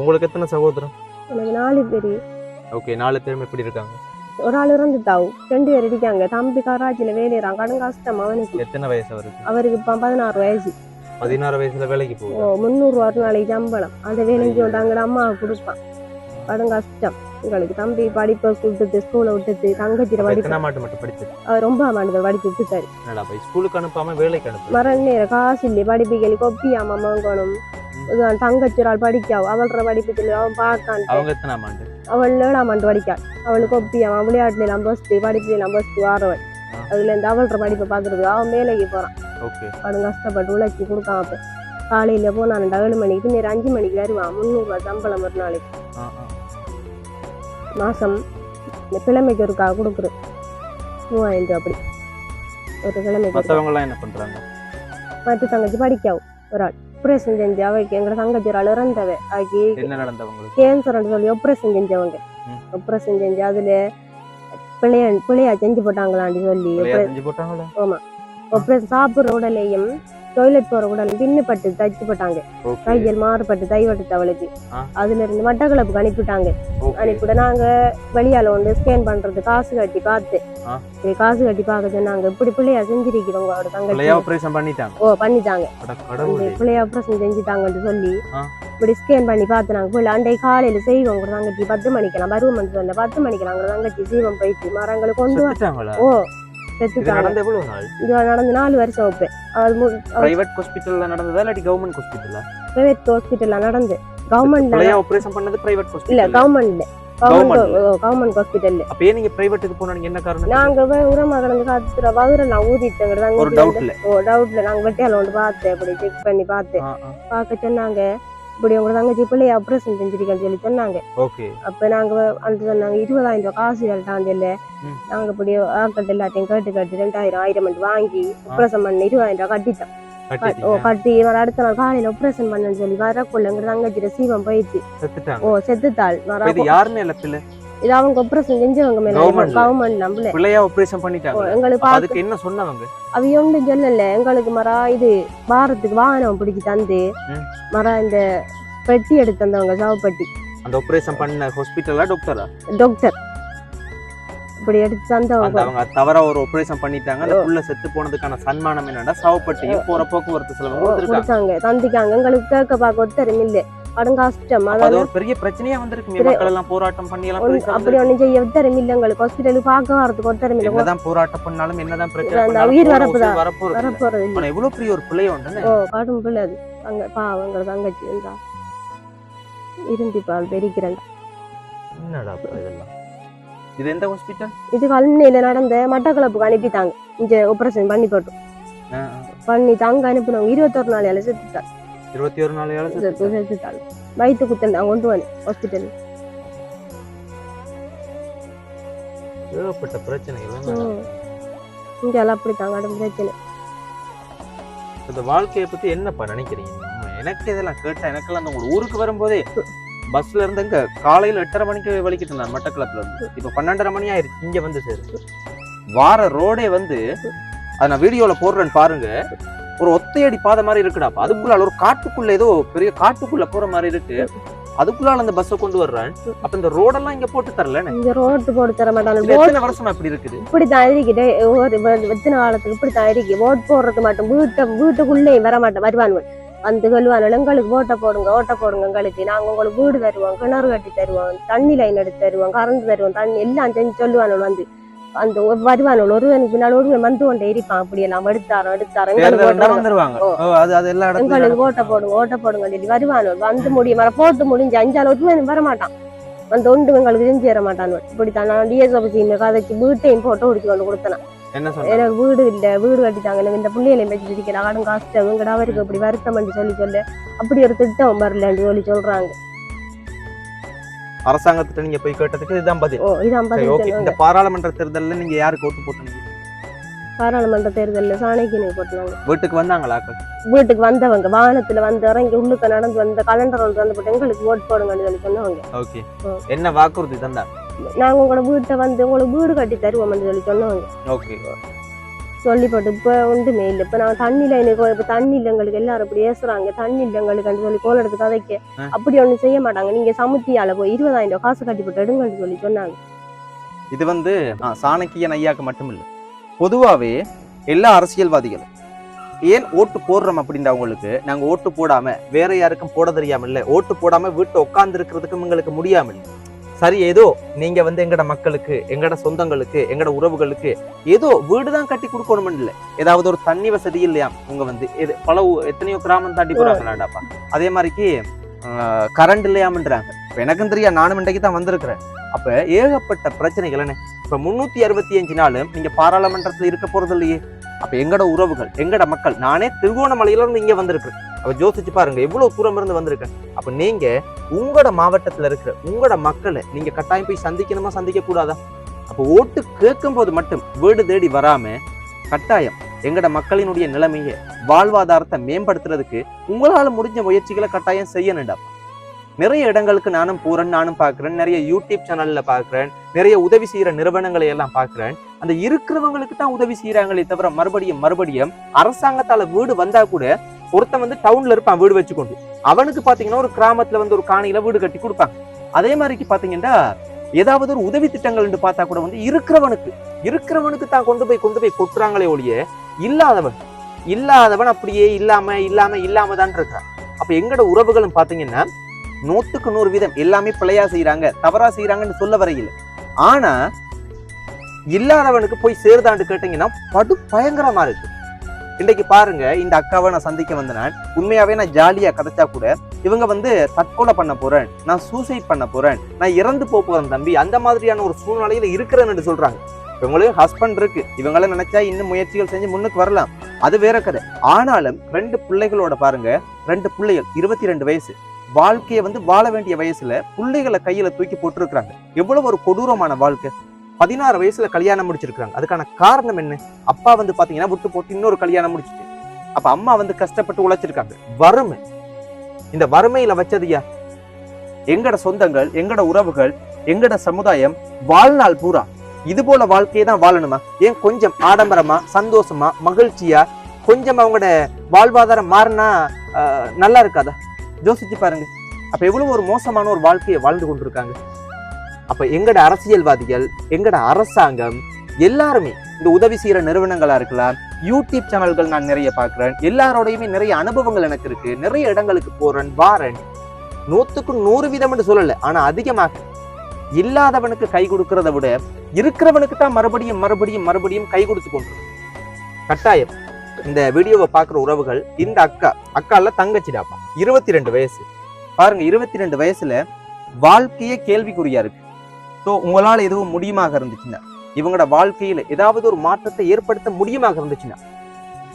உங்களுக்கு எத்தனை சகோதரம் எனக்கு நாலு பேர். ஓகே நாலு பேரும் எப்படி இருக்காங்க? ஒரு ஆள் இறந்துட்டாவும் ரெண்டு பேர் இருக்காங்க தம்பி கராச்சியில் வேலையிறான் கடன் கஷ்டம் அவனுக்கு எத்தனை வயசு அவருக்கு அவருக்கு இப்போ பதினாறு வயசு பதினாறு வயசுல வேலைக்கு ஓ போகுது முந்நூறுவா ஒரு நாளைக்கு சம்பளம் அந்த வேலைக்கு வந்து அங்கே கொடுப்பான் கடன் கஷ்டம் எங்களுக்கு தம்பி படிப்பை விட்டுட்டு ஸ்கூலை விட்டுட்டு தங்கச்சியில் படிப்பு. ரொம்ப மாட்டது படிப்பு விட்டுட்டாரு. ஸ்கூலுக்கு அனுப்பாம வேலைக்கு அனுப்பு. மரண நேரம் காசு இல்லை படிப்புகள் கொப்பியாம வாங்கணும். இதான் தங்கச்சி ஒரு ஆள் படிக்காவ அவளோட படிப்பு சொல்லி அவன் பார்க்கான் அவள் ஏழாம் ஆண்டு படிக்காள். அவளுக்கு ஒப்பியாம விளையாட்டுல எல்லாம் பஸ்ட்டு படிப்புல எல்லாம் பஸ்ட்டு வாரவன் ஆ. அதுல இருந்து அவளோட படிப்பை பார்க்கறது அவன் வேலைக்கு போறான். அவன் கஷ்டப்பட்டு உழைச்சி கொடுக்காம அப்ப. காலையில போனான் ஏழு மணிக்கு பின்னர் அஞ்சு மணிக்கு வருவான் முந்நூறுவா சம்பளம் ஒரு நாளைக்கு. மாசம் இந்த கிழமைக்கு ஒருக்கா கொடுக்குறோம் மூவாயிரம் ரூபா அப்படி. ஒரு கிழமைக்கு என்ன பண்றாங்க? மற்ற தங்கச்சி படிக்காவும். ஒரு ஆள் ஆப்ரேஷன் செஞ்சு அவைக்கு எங்களை தங்கச்சி ஒரு ஆள் இறந்தவ. ஆக்கி கேன்சர்னு சொல்லி ஆப்ரேஷன் செஞ்சவங்க. ஆப்ரேஷன் செஞ்சு அதுல பிள்ளைய பிள்ளையா செஞ்சு போட்டாங்களான்னு சொல்லி போட்டாங்களா? ஆப்ரேஷன் சாப்பிட்ற உடலையும் டாய்லெட் போற கூட பின்னு பட்டு தைச்சு போட்டாங்க. கையல் மாறுபட்டு தைவட்டுச்சு அவளுக்கு. ஆ. அதுல இருந்து மட்டக்களப்புக்கு அனுப்பிட்டாங்க ஓகே அனுப்பிவிட நாங்க வெளியால வந்து ஸ்கேன் பண்றது காசு கட்டி பார்த்து. காசு கட்டி பார்க்க சொன்னாங்க. இப்படி பிள்ளையா செஞ்சிருக்கிறோம் பிள்ளையா தங்கச்சி. ஆபரேஷன் பண்ணிட்டாங்க? ஓ பண்ணிட்டாங்க. பிள்ளைய ஆப்ரேஷன் செஞ்சுட்டாங்கன்னு சொல்லி. இப்படி ஸ்கேன் பண்ணி பார்த்து நாங்க போய் அண்டை காலையில செய்வோம் தங்கச்சி. பத்து மணிக்கெல்லாம் வருவோம்னு சொல்ல பத்து மணிக்கெல்லாம் தங்கச்சி சீவம் போயிட்டு மரங்களை கொண்டு ஓ நடந்த எவ்வளவு நாள்? இது நடந்து நாலு வருஷம் வைப்பு அது பிரைவேட் ஹாஸ்பிட்டல்ல நடந்ததா இல்லாட்டி கவர்மெண்ட் ஹாஸ்பிட்டலா பிரைவேட் ஹாஸ்பிட்டல்ல நடந்து. கவர்மெண்ட்ல ஆபரேஷன் பண்ணது பிரைவேட் இல்ல ஹாஸ்பிட்டல் கவர்மெண்ட்ல கவர்மெண்ட் ஹாஸ்பிட்டல்ல அப்பயே நீங்க பிரைவேட்டுக்கு போனீங்க என்ன காரணம்? நாங்க உரமா கிடந்து காத்துற ஊதிட்டுங்கிறது ஒரு டவுட்ல ஓ டவுட்ல நாங்க வெட்டியால வந்து பார்த்தேன். அப்படி செக் பண்ணி பார்த்தேன். பார்க்க சொன்னாங்க. இப்படி உங்க தங்கச்சி பிள்ளைய ஆப்ரேஷன் செஞ்சிருக்கேன்னு சொல்லி சொன்னாங்க. அப்ப நாங்க வந்து சொன்னாங்க இருபதாயிரம் ரூபாய் காசு கேட்டாங்க இல்ல ம். நாங்க இப்படி ஆட்கள் எல்லாத்தையும் கேட்டு கேட்டு ரெண்டாயிரம் ஆயிரம் மட்டும் வாங்கி ஆப்ரேஷன் பண்ணி இருபதாயிரம் ரூபாய் கட்டிட்டோம். ஓ கட்டி வர அடுத்த நாள் காலையில ஆப்ரேஷன் பண்ணன்னு சொல்லி வரக்குள்ளங்கிற தங்கச்சி சீவம் போயிடுச்சு. ஓ செத்துத்தாள் வர அப்ப இது யார் மேல பிள்ளை இது அவங்க ஆப்ரேஷன் செஞ்சவங்க மேல? கவர்மெண்ட் நம்பல பிள்ளையா ஆபரேஷன் பண்ணிட்டாங்க எங்களுக்கு அதுக்கு என்ன சொன்னவங்க அவைய ஒன்றும் சொல்லல. எங்களுக்கு மரா இது வாரத்துக்கு வாகனம் பிடிச்சி தந்து. மரா இந்த பெட்டி எடுத்து தந்தவங்க சாவுப்பட்டி. அந்த ஆபரேஷன் பண்ண ஹாஸ்பிட்டலா டாக்டரா டாக்டர் இப்படி எடுத்து தந்தவங்க. அவங்க தவறா ஒரு ஆபரேஷன் பண்ணிட்டாங்க அந்த புள்ள செத்து போனதுக்கான சன்மானம் என்னடா? சாவப்பட்டியும் போற போக்குவரத்து செலவு கொடுத்துருக்காங்க. தந்திக்காங்க. எங்களுக்கு கேட்க பார்க்க ஒத்தரும் இல்ல கஷ்டம் அதாவது பெரிய பிரச்சனையா வந்திருக்கு மக்கள் எல்லாம் போராட்டம் பண்ணி எல்லாம் அப்படி ஒண்ணும் செய்ய ஒத்தரும் இல்ல எங்களுக்கு ஹாஸ்பிட்டலுக்கு பார்க்க வரதுக்கு ஒத்தரும் இல்ல. என்னதான் போராட்டம் பண்ணாலும் என்னதான் பிரச்சனை உயிர். உசுர் வரப்போறது இல்ல. எவ்வளவு பெரிய ஒரு பிள்ளைய உண்டு ஓ கடும் பிள்ளை அது. அங்க பாவங்கிற தங்கச்சி இருந்தா இருந்து பால் பெரிக்கிறேன் என்னடா இதெல்லாம்? இது எந்த ஹாஸ்பிட்டல் இது கல்முனையில நடந்த மட்டக்களப்புக்கு அனுப்பிட்டாங்க. இங்க ஆபரேஷன் பண்ணி போட்டு. பண்ணி தாங்க அனுப்பினவங்க இருபத்தொரு நாள் வேலை செத்துட்டாள் இருபத்தி ஒரு நாள் ஏழு செத்து- செத்துட்டாள் வயிற்று குத்தல் நான் கொண்டு வந்தேன் ஹாஸ்பிட்டல் ஏகப்பட்ட பிரச்சனைகள்? இங்க எல்லாம் அப்படித்தாங்க கடும் பிரச்சனை. இந்த வாழ்க்கைய பத்தி என்னப்பா நினைக்கிறீங்க. எனக்கு இதெல்லாம் கேட்டா எனக்கெல்லாம் அந்த ஊருக்கு வரும்போதே பஸ்ல இருந்து இங்க காலையில எட்டரை மணிக்கு வலிக்கிட்டு இருந்தான் மட்டக்களப்புல இருந்து. இப்ப பன்னெண்டரை மணி ஆயிருச்சு இங்க வந்து சேரு. வார ரோடே வந்து அதை நான் வீடியோல போடுறேன்னு பாருங்க. ஒரு ஒத்தையடி பாதை மாதிரி இருக்குடாப்பா அதுக்குள்ள ஒரு காட்டுக்குள்ள ஏதோ பெரிய காட்டுக்குள்ள போற மாதிரி இருக்கு அதுக்குள்ளால அந்த பஸ்ஸை கொண்டு வர்றேன். அப்ப இந்த ரோடெல்லாம் இங்க போட்டு தரல இங்க ரோட்டு போட்டு தர மாட்டாங்க. எத்தனை வருஷமா இப்படி இருக்குது? இப்படித்தான் இருக்குது. ஒரு வ- எத்தனை காலத்துக்கு இப்படித்தான் இருக்கு ஓட் போடுறது மட்டும் வீட்டை வீட்டுக்குள்ளேயும் வர மாட்டேன் வருவானுவன் வந்து சொல்லுவானுவல் எங்களுக்கு ஓட்டை போடுங்க ஓட்டை போடுங்க எங்களுக்கு. நாங்க உங்களுக்கு வீடு தருவோம் கிணறு கட்டி தருவோம் தண்ணி லைன் எடுத்து தருவோம் கரண்ட் தருவோம் தண்ணி எல்லாம் செஞ்சு சொல்லுவானுவல் வந்து. அந்த வருவானுவல் ஒருவனுக்கு பின்னால் ஒருவன் வந்து கொண்டே இருப்பான். அப்படி எல்லாம் எடுத்தாரோ எடுத்தாரோ எங்களுக்கு ஓட்டை போடுங்க. ஓட்ட. போடுங்க சொல்லி வருவானுவல் வந்து முடிய மர போட்டு முடிஞ்சு அஞ்சாள் ஒருவன் வர மாட்டான் அந்த ஒன்று எங்களுக்கு செஞ்சு தர மாட்டான். இப்படித்தான் நான் டிஎஸ் ஆஃபீஸ் கதைக்கு வீட்டையும் போட்டு ஒடிச்சு கொண்டு கொடுத்தேன். எனக்கு வீடு இல்ல வீடு கட்டிட்டாங்க. எனக்கு இந்த பிள்ளைகளை வச்சு இருக்கிற கடன் கஷ்டம் இங்கட அவருக்கு அப்படி வருத்தம் சொல்லி சொல்ல அப்படி ஒரு திட்டம் வரலன்னு சொல்லி சொல்றாங்க. அரசாங்கத்திட்ட நீங்க போய் கேட்டதுக்கு இதுதான் பதில். சரி இந்த. பாராளுமன்ற தேர்தல்ல நீங்க யாருக்கு ஓட்டு போட்டீங்க? பாராளுமன்ற தேர்தல்ல சாணைக்கு போட்டாங்க வீட்டுக்கு வந்தாங்களா ஆக்கள்? வீட்டுக்கு வந்தவங்க வாகனத்துல வந்து இறங்கி உள்ளுக்க நடந்து வந்த கலண்டர் ஒன்று வந்து போட்டு எங்களுக்கு ஓட் போடுங்கன்னு சொல்லி சொன்னவங்க. ஓகே. என்ன வாக்குறுதி தந்தா? நாங்க உங்களோட வீட்டை வந்து உங்களுக்கு வீடு கட்டி தருவோம்னு சொல்லி சொன்னவங்க. ஓகே சொல்லி போட்டு இப்ப ஒன்றுமே இல்லை. இப்ப நான் தண்ணி லைனுக்கு இப்ப தண்ணி இல்லை எங்களுக்கு எல்லாரும் இப்படி ஏசுறாங்க. தண்ணி இல்லை எங்களுக்கு சொல்லி கோல் எடுத்து கதைக்க. அப்படி ஒண்ணும் செய்ய மாட்டாங்க. நீங்க சமுத்தியால போய் இருபதாயிரம் ரூபாய் காசு கட்டி போட்டு எடுங்கன்னு சொல்லி சொன்னாங்க. இது வந்து சாணக்கியன் ஐயாக்கு மட்டும் இல்ல பொதுவாவே எல்லா அரசியல்வாதிகளும் ஏன் ஓட்டு போடுறோம் அப்படின்றவங்களுக்கு நாங்க ஓட்டு போடாம வேற யாருக்கும் போட தெரியாம இல்ல ஓட்டு போடாம வீட்டை உட்கார்ந்து இருக்கிறதுக்கும் எங்களுக்கு முடியாம இல்ல சரி ஏதோ நீங்க வந்து எங்கட மக்களுக்கு எங்கட சொந்தங்களுக்கு எங்கட உறவுகளுக்கு ஏதோ வீடு தான் கட்டி கொடுக்கணும் இல்ல. ஏதாவது ஒரு தண்ணி வசதி இல்லையா? உங்க வந்து எது- பல எத்தனையோ கிராமம் தாண்டி போறாங்களாடாப்பா. அதே மாதிரிக்கு கரண்ட் இல்லையாமன்றாங்க. இப்ப எனக்கும் தெரியா நானும் இன்றைக்கு தான் வந்திருக்கிறேன். அப்ப ஏகப்பட்ட பிரச்சனைகள் என்ன? இப்ப முன்னூத்தி அறுபத்தி அஞ்சு நாளும் நீங்க பாராளுமன்றத்துல இருக்க போறது இல்லையே. அப்ப எங்கட உறவுகள் எங்கட மக்கள் நானே திருகோணமலையில இருந்து இங்க வந்திருக்கேன் அப்போ யோசிச்சு பாருங்க எவ்வளோ தூரம் இருந்து வந்திருக்கேன் அப்போ நீங்க உங்களோட மாவட்டத்துல இருக்கிற உங்களோட மக்களை நீங்க கட்டாயம் போய் சந்திக்கணுமா சந்திக்க கூடாதா ஓட்டு கேட்கும் போது மட்டும் வீடு தேடி வராம கட்டாயம் எங்களோட மக்களினுடைய நிலைமையை வாழ்வாதாரத்தை மேம்படுத்துறதுக்கு உங்களால முடிஞ்ச முயற்சிகளை கட்டாயம் செய்யணுண்டா நிறைய இடங்களுக்கு நானும் போறேன் நானும் பார்க்குறேன் நிறைய யூடியூப் சேனல்ல பார்க்குறேன் நிறைய உதவி செய்யற நிறுவனங்களை எல்லாம் பார்க்குறேன் அந்த இருக்கிறவங்களுக்கு தான் உதவி செய்யறாங்களே தவிர மறுபடியும் மறுபடியும் அரசாங்கத்தால வீடு வந்தா கூட ஒருத்தன் வந்து டவுன்ல இருப்பான் வீடு வச்சுக்கொண்டு. அவனுக்கு பாத்தீங்கன்னா ஒரு கிராமத்துல வந்து ஒரு காணியில வீடு கட்டி கொடுப்பாங்க. அதே மாதிரிக்கு பாத்தீங்கன்னா ஏதாவது ஒரு உதவி திட்டங்கள் என்று பார்த்தா கூட வந்து இருக்கிறவனுக்கு இருக்கிறவனுக்கு தான் கொண்டு போய் கொண்டு போய் கொட்டுறாங்களே ஒழிய இல்லாதவன் இல்லாதவன் அப்படியே இல்லாம இல்லாம இல்லாம தான் இருக்கான். அப்ப எங்கட உறவுகளும் பாத்தீங்கன்னா நூத்துக்கு நூறு வீதம் எல்லாமே பிழையா செய்யறாங்க தவறா செய்யறாங்கன்னு சொல்ல வரையில. ஆனா இல்லாதவனுக்கு போய் சேருதாண்டு கேட்டீங்கன்னா படு பயங்கரமா இருக்கு. இன்னைக்கு பாருங்க இந்த அக்காவை நான் சந்திக்க வந்தேன் உண்மையாவே நான் ஜாலியா கதைச்சா கூட இவங்க வந்து தற்கொலை பண்ண போறேன் நான் சூசைட் பண்ண போறேன் நான் இறந்து போக போறேன் தம்பி அந்த மாதிரியான ஒரு சூழ்நிலையில இருக்கிறேன்னு சொல்றாங்க. இவங்களுக்கு ஹஸ்பண்ட் இருக்கு. இவங்கள நினைச்சா இன்னும் முயற்சிகள் செஞ்சு முன்னுக்கு வரலாம். அது வேற கதை. ஆனாலும் ரெண்டு பிள்ளைகளோட பாருங்க ரெண்டு பிள்ளைகள் இருபத்தி ரெண்டு வயசு. வாழ்க்கையை வந்து வாழ வேண்டிய வயசுல பிள்ளைகளை கையில தூக்கி போட்டிருக்கிறாங்க. எவ்வளவு ஒரு கொடூரமான வாழ்க்கை. பதினாறு வயசுல கல்யாணம் முடிச்சிருக்காங்க அதுக்கான காரணம் என்ன? அப்பா வந்து பாத்தீங்கன்னா விட்டு போட்டு இன்னொரு கல்யாணம் முடிச்சிட்டு. அப்ப அம்மா வந்து கஷ்டப்பட்டு உழைச்சிருக்காங்க. வறுமை. இந்த வறுமையில வச்சது யார்? எங்கட சொந்தங்கள் எங்கட உறவுகள் எங்கட சமுதாயம் வாழ்நாள் பூரா. இது போல வாழ்க்கையை தான் வாழணுமா? ஏன் கொஞ்சம் ஆடம்பரமா சந்தோஷமா மகிழ்ச்சியா? கொஞ்சம் அவங்களோட வாழ்வாதாரம் மாறினா நல்லா இருக்காதா? யோசிச்சு பாருங்க. அப்ப எவ்வளவு ஒரு மோசமான ஒரு வாழ்க்கையை வாழ்ந்து கொண்டிருக்காங்க. அப்ப எங்கட அரசியல்வாதிகள் எங்கட அரசாங்கம் எல்லாருமே இந்த உதவி செய்யற நிறுவனங்களா இருக்கலாம் யூடியூப் சேனல்கள் நான் நிறைய பார்க்குறேன் எல்லாரோடையுமே நிறைய அனுபவங்கள் எனக்கு இருக்கு. நிறைய இடங்களுக்கு போறேன் வாரேன். நூத்துக்கு நூறு விதம்னு சொல்லலை சொல்லல ஆனா அதிகமாக. இல்லாதவனுக்கு கை கொடுக்கறத விட இருக்கிறவனுக்கு தான் மறுபடியும் மறுபடியும் மறுபடியும் கை கொடுத்து கொண்டு கட்டாயம். இந்த வீடியோவை பார்க்குற உறவுகள் இந்த அக்கா அக்கால தங்கச்சிடாப்பா. இருபத்தி ரெண்டு வயசு. பாருங்க இருபத்தி ரெண்டு வயசுல வாழ்க்கையே கேள்விக்குறியா இருக்கு. ஸோ உங்களால எதுவும் முடியுமாக இருந்துச்சுன்னா இவங்களோட வாழ்க்கையில ஏதாவது ஒரு மாற்றத்தை ஏற்படுத்த முடியுமாக இருந்துச்சுன்னா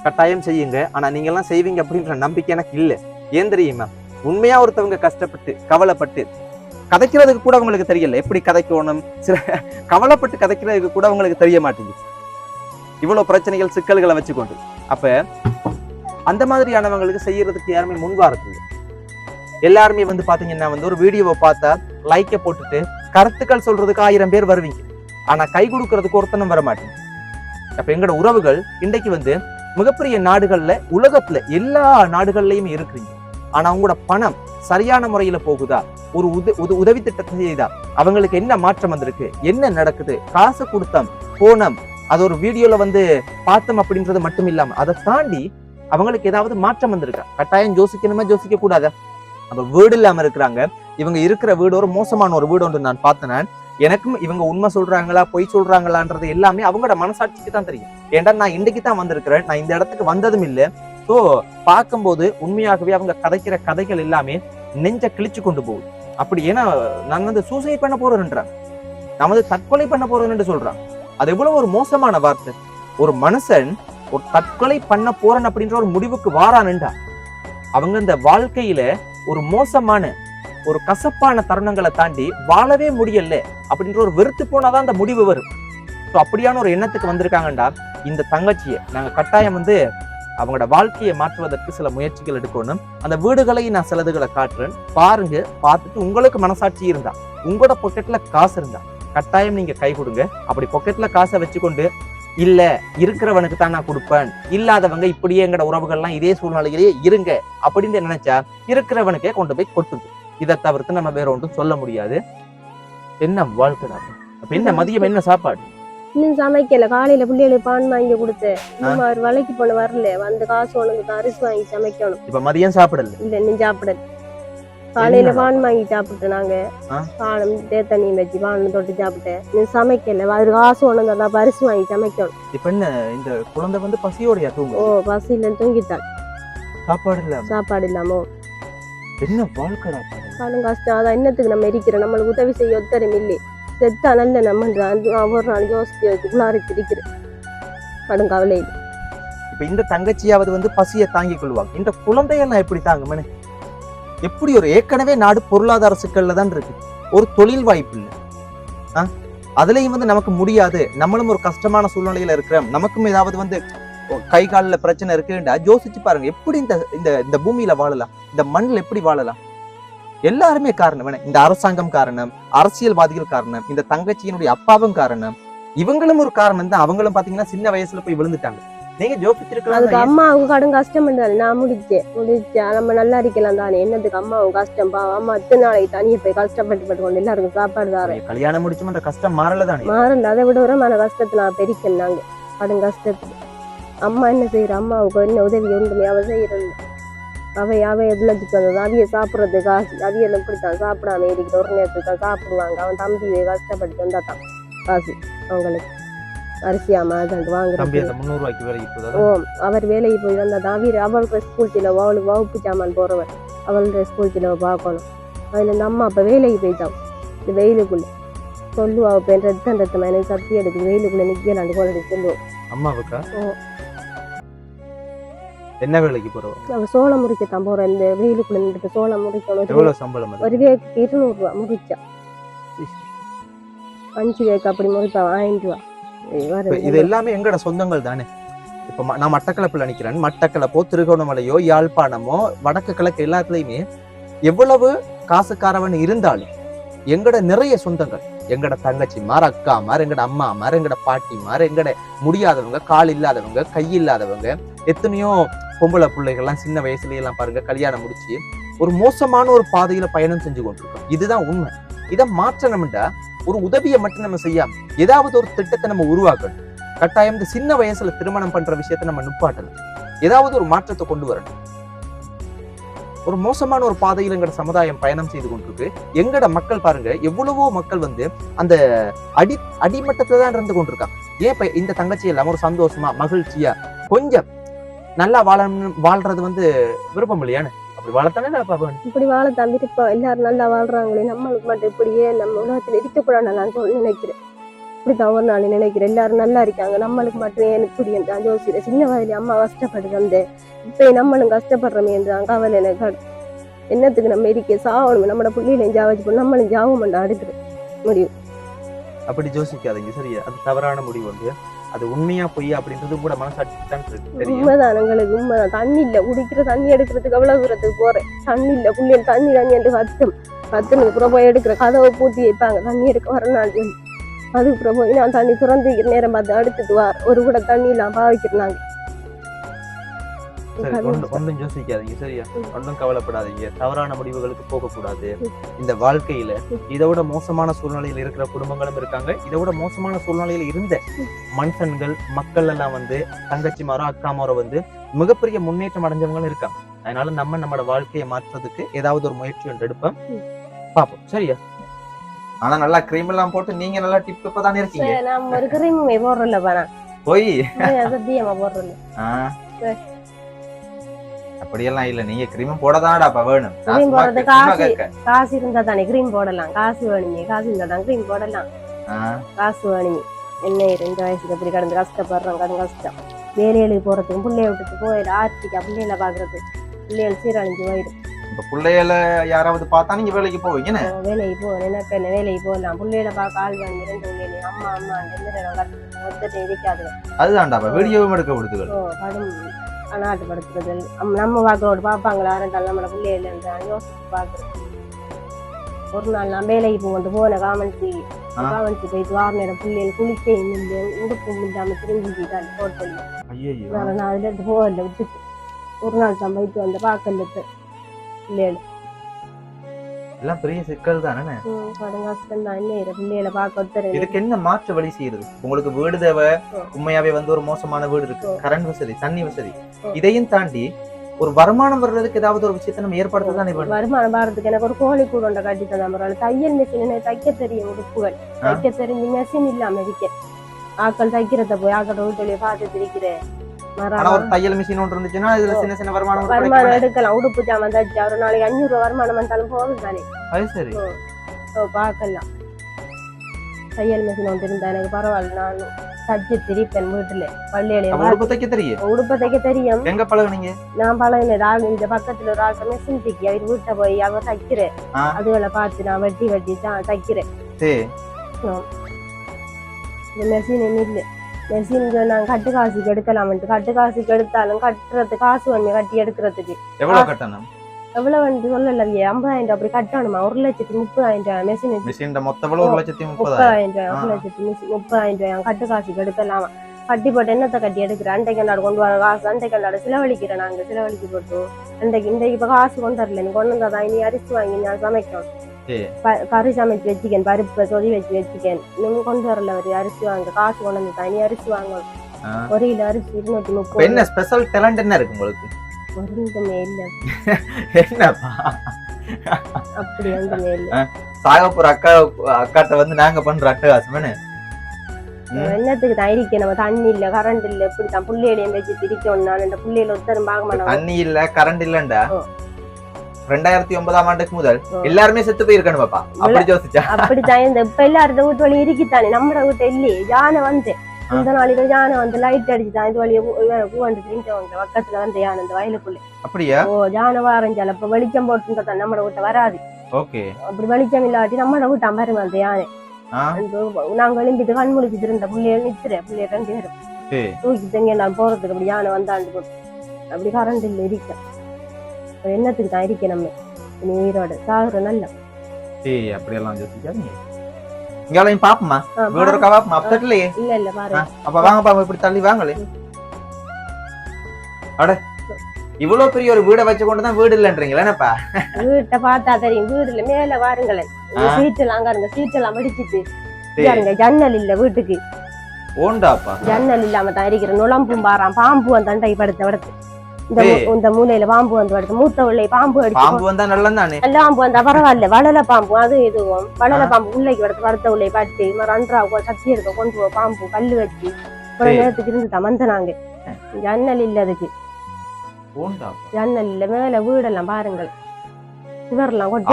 கட்டாயம் செய்யுங்க. ஆனா நீங்க எல்லாம் செய்வீங்க அப்படின்ற நம்பிக்கை எனக்கு இல்லை. ஏன் தெரியுமா? உண்மையா ஒருத்தவங்க கஷ்டப்பட்டு கவலைப்பட்டு கதைக்கிறதுக்கு கூட அவங்களுக்கு தெரியல. எப்படி கதைக்கணும்? சில கவலைப்பட்டு கதைக்கிறதுக்கு கூட அவங்களுக்கு தெரிய மாட்டேங்குது. இவ்வளவு பிரச்சனைகள் சிக்கல்களை வச்சுக்கொண்டு. அப்ப அந்த மாதிரியானவங்களுக்கு செய்யறதுக்கு யாருமே முன்வாரது எல்லாருமே வந்து பாத்தீங்கன்னா வந்து ஒரு வீடியோவை பார்த்தா லைக்கை போட்டுட்டு கருத்துக்கள் சொல்றதுக்கு ஆயிரம் பேர் வருவீங்க. ஆனா கை கொடுக்கறதுக்கு ஒருத்தனும் வர மாட்டீங்க அப்ப எங்களோட உறவுகள் இன்றைக்கு வந்து மிகப்பெரிய நாடுகள்ல உலகத்துல எல்லா நாடுகள்லயுமே இருக்கிறீங்க. ஆனா அவங்களோட பணம் சரியான முறையில போகுதா? ஒரு உத உதவி திட்டத்தை செய்தா? அவங்களுக்கு என்ன மாற்றம் வந்திருக்கு? என்ன நடக்குது? காசு கொடுத்தம் போனோம் அது ஒரு வீடியோல வந்து பார்த்தோம் அப்படின்றது மட்டும் இல்லாம அதை தாண்டி அவங்களுக்கு ஏதாவது மாற்றம் வந்திருக்கா? கட்டாயம் யோசிக்கணுமா? யோசிக்க கூடாதா அப்ப வீடு இல்லாம இருக்கிறாங்க. இவங்க இருக்கிற வீடு ஒரு மோசமான ஒரு வீடு ஒன்று நான் பார்த்தேன். எனக்கும் இவங்க உண்மை சொல்றாங்களா பொய் சொல்றாங்களான்றது எல்லாமே அவங்களோட மனசாட்சிக்கு தான் தெரியும். ஏன்டா நான் இன்னைக்கு தான் வந்திருக்கிறேன் நான் இந்த இடத்துக்கு வந்ததும் இல்லை. ஸோ பார்க்கும்போது உண்மையாகவே அவங்க கதைக்கிற கதைகள் எல்லாமே நெஞ்ச கிழிச்சு கொண்டு போகுது. அப்படி ஏன்னா நான் வந்து சூசைட் பண்ண போறேன்றான் நான் வந்து தற்கொலை பண்ண போறேன்னு சொல்றான் அது எவ்வளவு ஒரு மோசமான வார்த்தை. ஒரு மனுஷன் ஒரு தற்கொலை பண்ண போறேன் அப்படின்ற ஒரு முடிவுக்கு வாரான்ண்டா அவங்க இந்த வாழ்க்கையில ஒரு மோசமான ஒரு கசப்பான தருணங்களை தாண்டி வாழவே முடியல அப்படின்ற ஒரு வெறுத்து போனாதான் அந்த முடிவு வரும். ஸோ அப்படியான ஒரு எண்ணத்துக்கு வந்திருக்காங்கண்டா. இந்த தங்கச்சியை நாங்கள் கட்டாயம் வந்து அவங்களோட வாழ்க்கையை மாற்றுவதற்கு சில முயற்சிகள் எடுக்கணும். அந்த வீடுகளையும் நான் சிலதுகளை காட்டுறேன். பாருங்க பார்த்துட்டு உங்களுக்கு மனசாட்சி இருந்தா உங்களோட பொக்கெட்ல காசு இருந்தா கட்டாயம் நீங்க கை கொடுங்க. அப்படி பொக்கெட்ல காசை வச்சுக்கொண்டு இல்ல இருக்கிறவனுக்கு தான் நான் கொடுப்பேன். இல்லாதவங்க இப்படியே எங்களோட உறவுகள்லாம் இதே சூழ்நிலையிலேயே இருங்க. அப்படின்னு நினைச்சா இருக்கிறவனுக்கே கொண்டு போய் கொட்டுது இதை தவிர்த்து நம்ம வேற ஒன்றும் சொல்ல முடியாது. என்ன வாழ்க்கைடா அப்ப என்ன மதியம் என்ன சாப்பாடு? இன்னும் சமைக்கல. காலையில பிள்ளைகளுக்கு பான் வாங்கி கொடுத்தேன் அவர் வேலைக்கு போன வரல. வந்து காசு உனக்கு அரிசி வாங்கி சமைக்கணும். இப்ப மதியம் சாப்பிடல? இல்ல இன்னும் சாப்பிடல. காலையில? பான் வாங்கி சாப்பிட்டு நாங்க? பானம் தேத்தண்ணியும் வச்சு பானம் தொட்டு சாப்பிட்டேன். இன்னும் சமைக்கல. அவர் காசு உனக்கு அதான் அரிசி வாங்கி சமைக்கணும். இப்ப என்ன? இந்த குழந்தை வந்து பசியோடையா ஓ தூங்கும் பசியில தூங்கிட்டான். சாப்பாடு இல்லாம? சாப்பாடு இல்லாமோ. என்ன வாழ்க்கைடா காலம் கஷ்டம் அதான் என்னத்துக்கு நம்ம இருக்கிறோம்? நம்மளுக்கு உதவி செய்ய ஒத்தரம் இல்லை. செத்தா நல்ல நம்மன்றான் ஒரு நாள் யோசிச்சு வச்சுக்குள்ளாரி இருக்கிறேன் கடும் கவலையில் இப்ப இந்த தங்கச்சியாவது வந்து பசியை தாங்கிக் கொள்வாங்க. இந்த குழந்தையெல்லாம் எப்படி தாங்குமனு? எப்படி ஒரு ஏற்கனவே நாடு பொருளாதார சிக்கல்ல தான் இருக்கு. ஒரு தொழில் வாய்ப்பு இல்லை. ஆ? அதுலயும் வந்து நமக்கு முடியாது. நம்மளும் ஒரு கஷ்டமான சூழ்நிலையில இருக்கிறோம். நமக்கும் ஏதாவது வந்து கை காலில் பிரச்சனை இருக்குண்டா யோசிச்சு பாருங்க எப்படி இந்த இந்த இந்த பூமியில வாழலாம்? இந்த மண்ணில் எப்படி வாழலாம்? எல்லாருமே காரணம் என்ன? இந்த அரசாங்கம் காரணம் அரசியல்வாதிகள் காரணம் இந்த தங்கச்சியினுடைய அப்பாவும் காரணம். இவங்களும் ஒரு காரணம் தான். அவங்களும் பாத்தீங்கன்னா சின்ன வயசுல போய் விழுந்துட்டாங்க. நீங்க அதுக்கு ஜோபிச்சிருக்கலாம் அம்மாவுக்கு கடும் கஷ்டம் இருந்தாலும் நான் முடிச்சேன் முடிச்சேன் நம்ம நல்லா இருக்கலாம் தானே? என்னத்துக்கு அம்மாவும் கஷ்டம்? பாவம். அம்மா அத்தனை நாளைக்கு தனியை போய் கஷ்டப்பட்டு பட்டு கொண்டு எல்லாருக்கும் சாப்பாடு தாரேன் கல்யாணம் முடிச்சுமன்ற கஷ்டம் மாறல தானே? மாறல. அதை விட ஒரு மன கஷ்டத்தை நான் பெருக்கேன் நாங்க. கடும் கஷ்டத்துக்கு. அம்மா என்ன செய்யற? அம்மாவுக்கு என்ன உதவி ஒன்றுமே அவ செய்யறது அவை அவை எதுலத்துக்கு வந்தது? அவிய சாப்பிட்றது காசு அவியெல்லாம் இப்படித்தான் சாப்பிடாம இருக்கிற ஒரு நேரத்துக்கு தான் சாப்பிடுவாங்க. அவன் தம்பி கஷ்டப்பட்டு வந்தா தான் காசு அவங்களுக்கு. அரிசியாம தம்பி வாங்குறது ஓ அவர் வேலைக்கு போய் வந்தா தான் வீர அவளுக்கு ஸ்கூல் சிலவு அவளுக்கு வகுப்பு சாமான் போறவன் அவளோட ஸ்கூல் சிலவை பார்க்கணும். அதுல இந்த அம்மா அப்ப வேலைக்கு போயிட்டான். இந்த வெயிலுக்குள்ள. சொல்லுவா இப்ப ரத்தம் ரத்தம் எனக்கு சக்தி எடுக்குது வெயிலுக்குள்ள நிக்கலாண்டு குழந்தை சொல்லுவோம் அம்மாவுக்கா? ஓ. என்ன வேலைக்கு போறோம் சோளம் முறிக்கத்தான் போறேன் இந்த வெயிலுக்குள்ள நின்றுட்டு சோளம் முறிக்கணும். எவ்வளவு சம்பளம் ஒரு வேக்கு இருநூறு ரூபா முறிச்சா அஞ்சு வேக்கு அப்படி முறிப்பா ஆயிரம் ரூபா. இது எல்லாமே எங்கட சொந்தங்கள் தானே? இப்ப நான் மட்டக்களப்புல நிக்கிறேன். மட்டக்களப்போ திருகோணமலையோ யாழ்ப்பாணமோ வடக்கு கிழக்கு எல்லாத்துலயுமே எவ்வளவு காசுக்காரவன் இருந்தாலும் எங்கட நிறைய சொந்தங்கள். எங்கட தங்கச்சிமார் அக்காமார் எங்கட அம்மாமார் எங்கட பாட்டிமார் எங்கட முடியாதவங்க கால் இல்லாதவங்க கை இல்லாதவங்க எத்தனையோ பொம்பளை பிள்ளைகள்லாம் சின்ன வயசுல எல்லாம் பாருங்க கல்யாணம் முடிச்சு ஒரு மோசமான ஒரு பாதையில பயணம் செஞ்சு கொண்டிருக்கோம். இதுதான் உண்மை. இதை மாற்றணும்டா ஒரு உதவியை மட்டும் நம்ம செய்யாம ஏதாவது ஒரு திட்டத்தை நம்ம உருவாக்கணும். கட்டாயம் இந்த சின்ன வயசுல திருமணம் பண்ற விஷயத்தை நம்ம நிப்பாட்டணும். ஏதாவது ஒரு மாற்றத்தை கொண்டு வரணும். ஒரு மோசமான ஒரு பாதையில் எங்கட சமுதாயம் பயணம் செய்து கொண்டிருக்கு. எங்கட மக்கள் பாருங்க எவ்வளவோ மக்கள் வந்து அந்த அடி அடிமட்டத்துல தான் இருந்து கொண்டிருக்காங்க. ஏன் இப்ப இந்த தங்கச்சி எல்லாம் ஒரு சந்தோஷமா மகிழ்ச்சியா கொஞ்சம் நல்லா வாழணும் வாழ்றது வந்து விருப்பம் இல்லையானு அப்படி வாழத்தானே வேணும் இப்படி வாழத்தான் விருப்பம் எல்லாரும் நல்லா வாழ்றாங்களே நம்மளுக்கு மட்டும் இப்படியே நம்ம உலகத்துல இருக்கக்கூடாது நான் சொல்லி நினைக்கிறேன். இப்படித்தான் ஒரு நாள் நினைக்கிறேன். எல்லாரும் நல்லா இருக்காங்க. நம்மளுக்கு மட்டும் ஏன் இப்படி தான் யோசிக்கிற சின்ன வயதுல அம்மா கஷ்டப்பட்டு வந்தேன் இப்ப நம்மளும் கஷ்டப்படுறோமே என்றான் கவலை எனக்கு என்னத்துக்கு நம்ம இருக்க? சாவணும். நம்மளோட பிள்ளைகளையும் ஜாவச்சு போட்டு நம்மளும் ஜாவும் பண்ண அடுக்குது முடியும். அப்படி யோசிக்காதீங்க. சரியா? அது தவறான முடிவு வந்து. அது உண்மையா பொய்யா அப்படின்றது கூட மனசாட்சி தான் தெரியும். உண்மைதான் எங்களுக்கு உண்மைதான். தண்ணி இல்ல குடிக்கிற தண்ணி எடுக்கிறதுக்கு அவ்வளவு தூரத்துக்கு போறேன்? தண்ணி இல்ல பிள்ளைகள் தண்ணி தண்ணி என்று கத்தும் கத்துனதுக்கு அப்புறம் போய் எடுக்கிற கதவை பூட்டி வைப்பாங்க. தண்ணி எடுக்க வரணும் அதுக்கு அப்புறம் போய் நான் தண்ணி திறந்து நேரம் பார்த்து அடுத்துட்டு வார் ஒரு கூட தண்ணி இல்லாம பாவிக்கிறாங்க சரி ஒன்றும் ஒன்றும் யோசிக்காதீங்க சரியா? ஒன்றும் கவலைப்படாதீங்க. தவறான முடிவுகளுக்கு போகக்கூடாது. இந்த வாழ்க்கையில இதை விட மோசமான சூழ்நிலையில் இருக்கிற குடும்பங்களும் இருக்காங்க. இதை விட மோசமான சூழ்நிலையில் இருந்த மனுஷன்கள் மக்கள் எல்லாம் வந்து தங்கச்சிமாரோ அக்காமாரோ வந்து மிகப்பெரிய முன்னேற்றம் அடைஞ்சவங்களும் இருக்காங்க. அதனால நம்ம நம்மளோட வாழ்க்கையை மாற்றுறதுக்கு ஏதாவது ஒரு முயற்சி ஒன்று எடுப்போம். பார்ப்போம். சரியா? ஆனா நல்லா கிரீம் எல்லாம் போட்டு நீங்க நல்லா டிப் டிப்பா தானே இருக்கீங்க. நான் ஒரு கிரீமுமே போடுறல பானா. போய். சத்தியமா போடுறல ஆ. அப்படியெல்லாம் இல்ல. நீங்க கிரீம் போடதானடாப்பா வேணும். நான் கிரீம் போடுறது காசு. காசு இருந்தா தானே கிரீம் போடலாம். காசு வேணுமே. காசு இருந்தா தான் கிரீம் போடலாம். காசு வேணுமே. என்ன ரெண்டு வயசுக்கு இப்படி கடந்து கஷ்டப்படுறோம். கடும் கஷ்டம். வேலைகளுக்கு போறதுக்கும் பிள்ளைய விட்டுட்டு போயிடு ஆர்த்திக்கா பிள்ளைகளை பாக்குறது பிள்ளைகள் சீரழிஞ்சு போயிடும் இப்ப பிள்ளைகள யாராவது பார்த்தா நீங்க வேலைக்கு போவீங்க வேலைக்கு எனக்கு என்ன வேலைக்கு போகலாம்? பிள்ளைகளை பார்க்க ஆள் வேணும் ரெண்டு பிள்ளைங்க அம்மா அம்மா ஒருத்தர் இருக்காது அதுதான்டாப்பா வீடியோவும் எடுக்க விடுதுகள் நாட்டுப்படுத்துறது நம்ம பார்க்கறோடு பார்ப்பாங்களா? ரெண்டாள் நம்மளோட இருந்தால் யோசிச்சு பார்க்குறோம் ஒரு நாள் நான் வேலைக்கு போகண்டு போன காமன்சி. காமன்சி போயிட்டு வார நேரம் பிள்ளைகள் குளிக்க இல்லை உடுப்பு இல்லாம திரும்பி ஹோட்டல் நான் அதுல இருந்து போகல விட்டுட்டு ஒரு நாள் தான் போயிட்டு வந்த பார்க்கல பிள்ளைகள் எல்லாம் பெரிய சிக்கல் தானே தான். இதுக்கு என்ன மாற்று வழி செய்யறது உங்களுக்கு வீடு தேவை. உண்மையாவே வந்து ஒரு மோசமான வீடு இருக்கு. கரண்ட் வசதி தண்ணி வசதி. இதையும் தாண்டி ஒரு வருமானம் வர்றதுக்கு ஏதாவது ஒரு விஷயத்தை நம்ம ஏற்படுத்த தானே வருமானம் பாரத்துக்கு எனக்கு ஒரு கோழி கூட ஒன்றை கட்டி தந்தாங்க தையல் மிஷின் தைக்க தெரியும் உடுப்புகள். தைக்க தெரிஞ்சு மெஷின் இல்லாம இருக்க ஆக்கள் தைக்கிறத போய் ஆக்கள் வீட்டுலயே பார்த்து திரிக்கிறேன் ஆனா ஒரு தையல் மிஷின் ஒன்று இருந்துச்சுன்னா இதுல சின்ன சின்ன வருமானம் வருமானம். எடுக்கலாம். உடுப்பு ஜாமான் தச்சு ஒரு நாளைக்கு அஞ்சூறு ரூபா வருமானம் வந்தாலும் போதும் தானே? அது சரி. பார்க்கலாம். தையல் மிஷின் ஒன்று இருந்தா எனக்கு பரவாயில்ல. நான் தச்சு திரிப்பேன் வீட்டுல. பள்ளியில உடுப்பு தைக்க தெரியும்? உடுப்பு தைக்க தெரியும். எங்க பழகுனீங்க? நான் பழகின ஆள் இந்த பக்கத்துல ஒரு ஆள் மிஷின் தைக்கி அவர் வீட்டை போய் அவர் தைக்கிறேன். அதுகளை பார்த்து நான் வெட்டி வெட்டி தான் தைக்கிறேன். இந்த மெஷின் இல்லை. மெஷின் நான் கட்டு காசுக்கு எடுக்கலாம்ட்டு கட்டு காசுக்கு எடுத்தாலும் கட்டுறது காசு ஒண்ணு கட்டி எடுக்கிறதுக்கு. எவ்வளவு கட்டணம்? எவ்வளவு வந்து சொல்லல ஐம்பதாயிரம் அப்படி கட்டணுமா? ஒரு லட்சத்தி முப்பதாயிரம் ரூபாய் மெஷின் மிஷின் மொத்த விலை ஒரு லட்சத்தி முப்பதாயிரம். ரூபாய். ஒரு லட்சத்தி முப்ப- முப்பதாயிரம் ரூபாய் கட்டு காசுக்கு எடுக்கலாம். கட்டி போட்டு என்னத்தை கட்டி எடுக்கிறேன் அன்றைக்கு நாடு கொண்டு வர காசு அன்றைக்கு நாடு செலவழிக்கிறேன் நாங்க செலவழிக்க போட்டு. அன்றைக்கு இன்றைக்கு இப்ப காசு கொண்டு வரல. நீ கொண்டு வந்தா இனி அரிசி வாங்கி நான் சமைக்கணும். கறி சமைச்சு வச்சுக்கேன் பருப்பு சொதி வச்சு வச்சுக்கேன். இன்னும் கொண்டு வரல ஒரு அரிசி வாங்க காசு கொண்டு வந்து இனி அரிசி வாங்கணும். ஆ. ஒரு கிலோ அரிசி இருநூத்தி முப்பது. என்ன ஸ்பெஷல் டேலண்ட் என்ன இருக்கு உங்களுக்கு? ஒன்றுமே இல்ல. (laughs) என்னப்பா? அப்படி ஒன்றுமே இல்ல. சாகப்பூர் அக்கா அக்காட்ட வந்து நாங்க பண்ற அட்டகாசம் என்ன ம். என்னத்துக்கு தான் இருக்கேன் நம்ம தண்ணி இல்ல கரண்ட் இல்ல இப்படி தான் புள்ளையிலையும் வச்சு திரிக்கணும். நான் இந்த புள்ளையில ஒருத்தரும் பார்க்க மாட்டோம். தண்ணி இல்ல கரண்ட் இல்லண்டா. ரெண்டாயிரத்தி ஒன்பதாம் ஆண்டுக்கு முதல். எல்லாருமே செத்து போயிருக்கணும் பாப்பா அப்படி யோசிச்சா அப்படித்தான் இந்த இப்ப எல்லாரும் வீட்டு வழி இருக்குத்தானே நம்ம வீட்டு இல்லையே யானை வந்து அந்த நாளைக்கு யானை வந்து லைட் அடிச்சுதான் இது வழியை பூவாண்டு திரிஞ்சவங்க பக்கத்துல வந்து யானை இந்த வயலுக்குள்ள அப்படியா ஓ யானை வாரஞ்சால இப்ப வெளிச்சம் போட்டு தான் நம்ம வீட்டை வராது ஓகே அப்படி வெளிச்சம் இல்லாட்டி நம்ம வீட்டை பாருங்க அந்த யானை நாங்க எழும்பிட்டு கண் முழிச்சிட்டு இருந்த புள்ளைய நித்துற புள்ளைய ரெண்டு பேரும் சரி. தூக்கி தங்க நான் போறதுக்கு அப்படி யானை வந்தாண்டு போட்டு அப்படி கரண்ட் இல்ல இருக்க என்னத்துக்கு தான் இருக்க நம்ம இனி உயிரோட. சாகுற நல்ல. சரி அப்படியெல்லாம் யோசிக்காதீங்க. இங்காலையும் பாப்போமா வீடு இருக்கா பாப்போமா இல்லையே இல்ல இல்ல பாரு அப்ப வாங்க பாப்பா இப்படி தள்ளி வாங்களே. அட இவ்வளவு பெரிய ஒரு வீடை வச்சு கொண்டு தான் வீடு இல்லைன்றீங்களா என்னப்பா? வீட்டை பார்த்தா தெரியும். வீடுல மேல வாருங்களேன். ஆ. சீட் எல்லாம் அங்க இருங்க சீட் எல்லாம். பாருங்க ஜன்னல் இல்ல வீட்டுக்கு. ஓண்டாப்பா. ஜன்னல் இல்லாம தான் இருக்கிற நுழம்பும் பாறான் பாம்பு வந்து அண்டை படுத்த படுத்து. இந்த. இந்த மூலையில பாம்பு வந்து படுத்து மூத்த உள்ளே பாம்பு அடிச்சு பாம்பு வந்தா நல்லதானே நல்ல பாம்பு வந்தா பரவாயில்ல. வளல பாம்பு அது இதுவும். வளல பாம்பு உள்ளைக்கு படுத்து படுத்த உள்ளே பட்டு ரன்றா சத்தி எடுக்க கொண்டு போ. பாம்பு கல்லு வச்சு. ஒரு. நேரத்துக்கு இருந்து தமந்தனாங்க ஜன்னல் இல்ல அதுக்கு. ஜன்னல் இல்ல. மேல வீடெல்லாம் பாருங்கள்.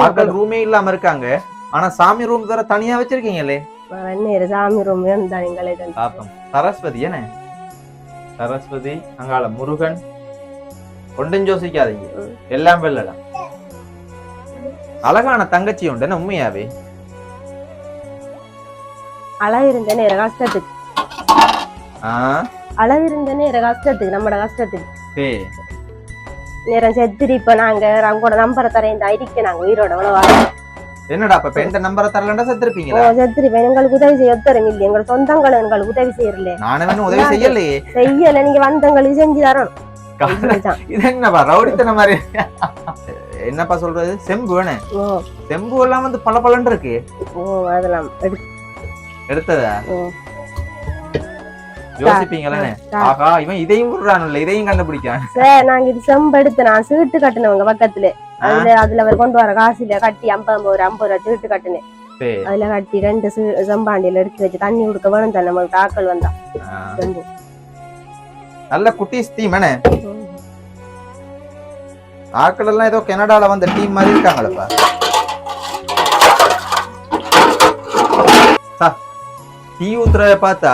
ஆட்கள் ரூமே இல்லாம இருக்காங்க. ஆனா சாமி ரூம் வேற தனியா வச்சிருக்கீங்களே? நேரம் சாமி ரூம் இருந்தா எங்களை சரஸ்வதி என்ன? சரஸ்வதி அங்கால முருகன் ஒன்றும் யோசிக்காதீங்க. எல்லாம் வெள்ளலாம் அழகான தங்கச்சி உண்டு உண்மையாவே. அழகு இருந்த நேர கஷ்டத்துக்கு ஆ? அழகு இருந்த நேர கஷ்டத்துக்கு சரி நேரம் செத்துட்டு இப்ப நாங்க அவங்களோட நம்பரை தரேன் இந்த ஐடிக்கு நாங்க உயிரோட அவ்வளவா என்னடா அப்ப எந்த நம்பரை தரலண்டா ஓ செத்துருப்பீங்களா? செத்துருப்பேன். எங்களுக்கு உதவி செய்ய ஒத்தரம் இல்லை எங்களோட சொந்தங்கள் எங்களுக்கு உதவி செய்யறல நானும் உதவி செய்யலையே. செய்யல. நீங்க வந்தவங்களுக்கு செஞ்சு தரணும். இது என்னப்பா ரவுடித்தன மாதிரி. என்னப்பா சொல்றது? செம்பு வேணே செம்பு எல்லாம் வந்து பல இருக்கு. அதெல்லாம். எடுத்து எடுத்ததா? ஓ. யோசிப்பீங்களே ஆ. ஆகா இவன் இதையும் விடுறான்ல இதையும் கண்டுபிடிக்கான் சார் நாங்க இது செம்பு எடுத்து நான் சீட்டு கட்டினவங்க பக்கத்துல. அதுல அதுல அவர் கொண்டு வர காசுல கட்டி ஐம்பது ஒரு ஐம்பது ரூபா சீட்டு கட்டினேன். அதுல கட்டி ரெண்டு செம்பாண்டியில எடுத்து வச்சு தண்ணி கொடுக்க வேணும் தானே நம்மளுக்கு ஆக்கள் வந்தா. செம்பு. நல்ல குட்டீஸ் டீம் என்ன ஆட்கள் எல்லாம் ஏதோ கனடால வந்த டீம் மாதிரி இருக்காங்களப்பா. டீ ஊத்துறத பார்த்தா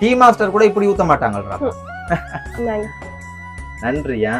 டீ மாஸ்டர் கூட இப்படி ஊத்த மாட்டாங்கல்ரா இந்தாங்க. நன்றியா?